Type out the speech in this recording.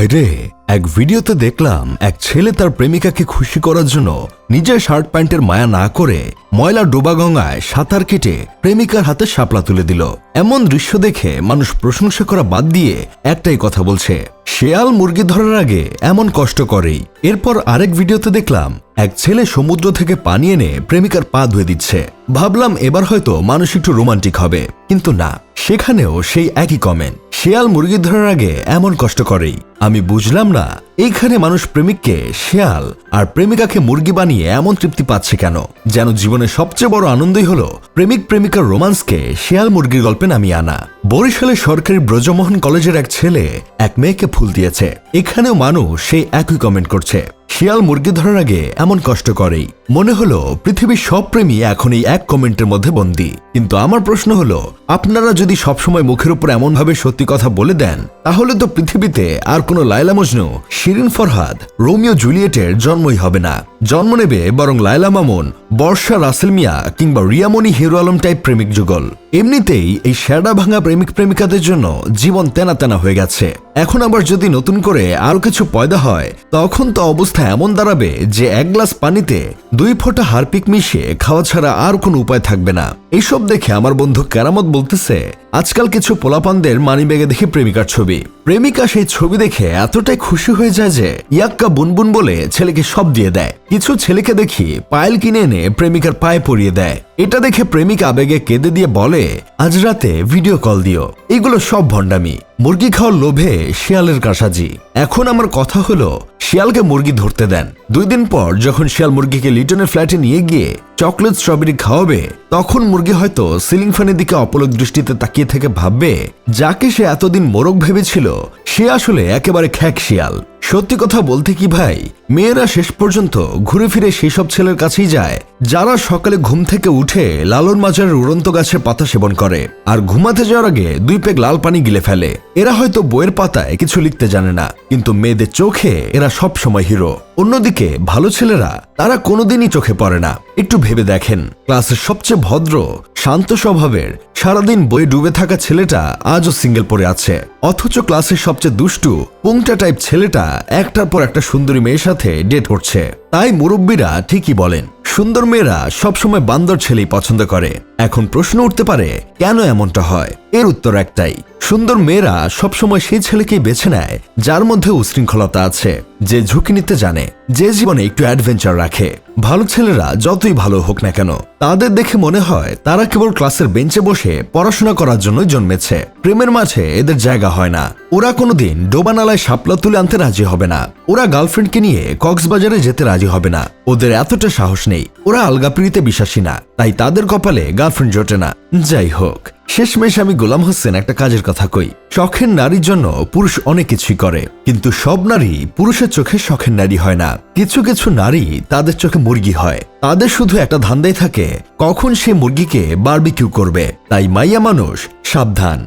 ভাইরে এক ভিডিওতে দেখলাম এক ছেলে তার প্রেমিকাকে খুশি করার জন্য নিজের শার্ট প্যান্টের মায়া না করে ময়লা ডোবাগঙ্গায় সাঁতার কেটে প্রেমিকার হাতে শাপলা তুলে দিল। এমন দৃশ্য দেখে মানুষ প্রশংসা করা বাদ দিয়ে একটাই কথা বলছে, শেয়াল মুরগি ধরার আগে এমন কষ্ট করেই। এরপর আরেক ভিডিওতে দেখলাম এক ছেলে সমুদ্র থেকে পানি এনে প্রেমিকার পা ধুয়ে দিচ্ছে। ভাবলাম এবার হয়তো মানুষ একটু রোমান্টিক হবে, কিন্তু না, সেখানেও সেই একই কমেন্ট শেয়াল মুরগি ধরার আগে এমন কষ্ট করেই। আমি বুঝলাম না, এইখানে মানুষ প্রেমিককে শেয়াল আর প্রেমিকাকে মুরগি বানিয়ে এমন তৃপ্তি পাচ্ছে কেন? যেন জীবনের সবচেয়ে বড় আনন্দই হলো প্রেমিক প্রেমিকার রোমান্সকে শেয়াল মুরগির গল্পে নামিয়ে আনা। বরিশালের সরকারি ব্রজমোহন কলেজের এক ছেলে এক মেয়েকে ফুল দিয়েছে। এখানেও মানুষ সেই একই কমেন্ট করছে। শিয়াল মুরগি ধরার আগে এমন কষ্ট করেই। মনে হলো পৃথিবীর সব প্রেমী এখন এই এক কমেন্টের মধ্যে বন্দি। কিন্তু আমার প্রশ্ন হলো, আপনারা যদি সবসময় মুখের উপর এমনভাবে সত্যি কথা বলে দেন, তাহলে তো পৃথিবীতে আর কোনো লায়লা মজনু, শিরিন ফরহাদ, রোমিও জুলিয়েটের জন্মই হবে না। জন্ম নেবে বরং লায়লা মামুন, বর্ষা রাসেল মিয়া কিংবা রিয়ামনি হিরো আলম টাইপ প্রেমিক যুগল। এমনিতেই এই শ্যাডা ভাঙা প্রেমিক প্রেমিকাদের জন্য জীবন তেনা তেনা হয়ে গেছে। এখন আবার যদি নতুন করে আরও কিছু পয়দা হয়, তখন তো অবস্থা এমন দাঁড়াবে যে এক গ্লাস পানিতে দুই ফোঁটা হারপিক মিশিয়ে খাওয়া ছাড়া আর কোনো উপায় থাকবে না। এইসব দেখে আমার বন্ধু কেরামত বলতেছে, আজকাল কিছু পোলাপানদের মানি ব্যাগে দেখি প্রেমিকার ছবি। প্রেমিকা সেই ছবি দেখে এতটাই খুশি হয়ে যায় যে ইয়াক্কা বুনবুন বলে ছেলেকে সব দিয়ে দেয়। কিছু ছেলেকে দেখি পায়েল কিনে এনে প্রেমিকার পায়ে পরিয়ে দেয়। এটা দেখে প্রেমিকা আবেগে কেঁদে দিয়ে বলে আজ রাতে ভিডিও কল দিও। এগুলো সব ভণ্ডামি। মুরগি খাওয়ার লোভে শিয়ালের কাসাজি এখন আমার কথা হলো, শিয়ালকে মুরগি ধরতে দেন। দুই দিন পর যখন শিয়াল মুরগিকে লিটনের ফ্ল্যাটে নিয়ে গিয়ে চকলেট স্ট্রবেরি খাওয়াবে, তখন মুরগি হয়তো সিলিং ফ্যানের দিকে অপলক দৃষ্টিতে তাকিয়ে থেকে ভাববে, যাকে সে এতদিন মোরগ ভেবেছিল, সে আসলে একেবারে খ্যাক শিয়াল। সত্যি কথা বলতে কি ভাই? মেয়েরা শেষ পর্যন্ত ঘুরে ফিরে সেসব ছেলের কাছেই যায়। যারা সকালে ঘুম থেকে উঠে লালন মাজারের উড়ন্ত গাছের পাতা সেবন করে আর ঘুমাতে যাওয়ার আগে দুই পেগ লাল পানি গিলে ফেলে। এরা হয়তো বইয়ের পাতায় কিছু লিখতে জানে না, কিন্তু মেয়েদের চোখে এরা সব সময় হিরো। অন্যদিকে ভালো ছেলেরা তারা কোনোদিনই চোখে পড়ে না। একটু ভেবে দেখেন, ক্লাসের সবচেয়ে ভদ্র, শান্ত স্বভাবের, সারাদিন বই ডুবে থাকা ছেলেটা আজও সিঙ্গেল পড়ে আছে। অথচ ক্লাসের সবচেয়ে দুষ্টু, পুংটা টাইপ ছেলেটা একটার পর একটা সুন্দরী মেয়ের সাথে ডেট করছে। তাই মুরব্বীরা ঠিকই বলেন, সুন্দর মেয়েরা সবসময় বান্দর ছেলেই পছন্দ করে। এখন প্রশ্ন উঠতে পারে, কেন এমনটা হয়? এর উত্তর একটাই সুন্দর মেয়েরা সবসময় সেই ছেলেকেই বেছে নেয়, যার মধ্যে উশৃঙ্খলতা আছে, যে ঝুঁকি নিতে জানে, যে জীবনে একটু অ্যাডভেঞ্চার রাখে। ভালো ছেলেরা যতই ভালো হোক না কেন, তাদের দেখে মনে হয় তারা কেবল ক্লাসের বেঞ্চে বসে পড়াশোনা করার জন্যই জন্মেছে। প্রেমের মাঝে এদের জায়গা হয় না। ওরা কোনোদিন ডোবানালায় শাপলা তুলে আনতে রাজি হবে না। ওরা গার্লফ্রেন্ডকে নিয়ে কক্সবাজারে যেতে রাজি হবে না। ওদের এতটা সাহস নেই। ওরা আলগাপিড়িতে বিশ্বাসী না। তাই তাদের কপালে গার্লফ্রেন্ড জোটে না। যাই হোক, শেষমেশ আমি গোলাম হোসেন একটা কাজের কথা কই। শখের নারীর জন্য পুরুষ অনেক কিছুই করে, কিন্তু সব নারী পুরুষের চোখে শখের নারী হয় না। কিছু কিছু নারী তাদের চোখে মুরগি হয়। তাদের শুধু একটা ধান্দাই থাকে, কখন সে মুরগিকে বার্বিকিউ করবে। তাই মাইয়া মানুষ সাবধান।